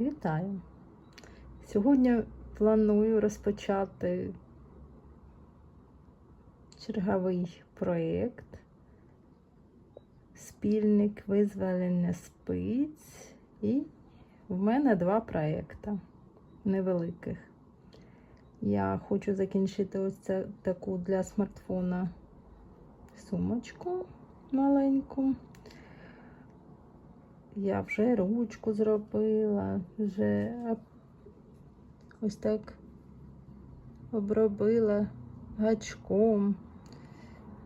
Вітаю! Сьогодні планую розпочати черговий проєкт Спільник визволення спиць. І в мене два проєкти невеликих. Я хочу закінчити ось ця, таку для смартфона сумочку маленьку. Я вже ручку зробила, вже ось так обробила гачком.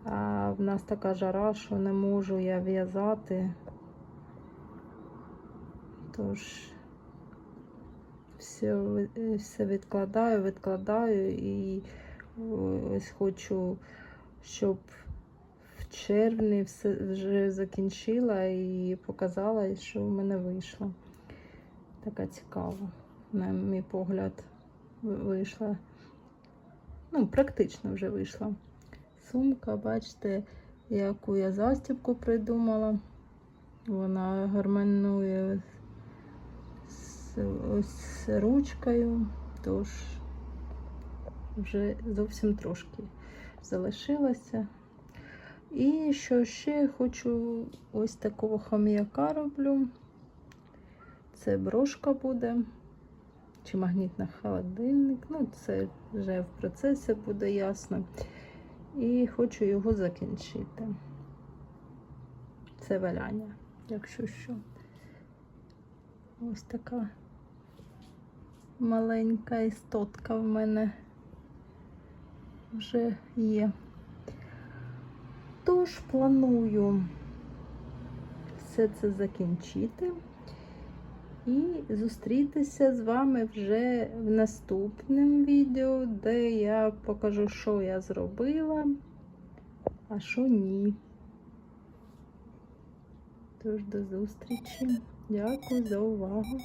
А в нас така жара, що не можу я в'язати. Тож все, все відкладаю, відкладаю і ось хочу, щоб в червні все вже закінчила і показала, що в мене вийшло. Така цікава, на мій погляд, вийшла. Ну, практично вже вийшла. Сумка, бачите, яку я застібку придумала. Вона гармонує з з ручкою, тож вже зовсім трошки залишилося. І що ще хочу ось такого хам'яка роблю. Це брошка буде, чи магнітний холодильник. Ну, це вже в процесі буде ясно. І хочу його закінчити. Це валяння, якщо що. Ось така маленька істотка в мене вже є. Тож планую все це закінчити і зустрітися з вами вже в наступному відео, де я покажу, що я зробила, а що ні. Тож до зустрічі. Дякую за увагу.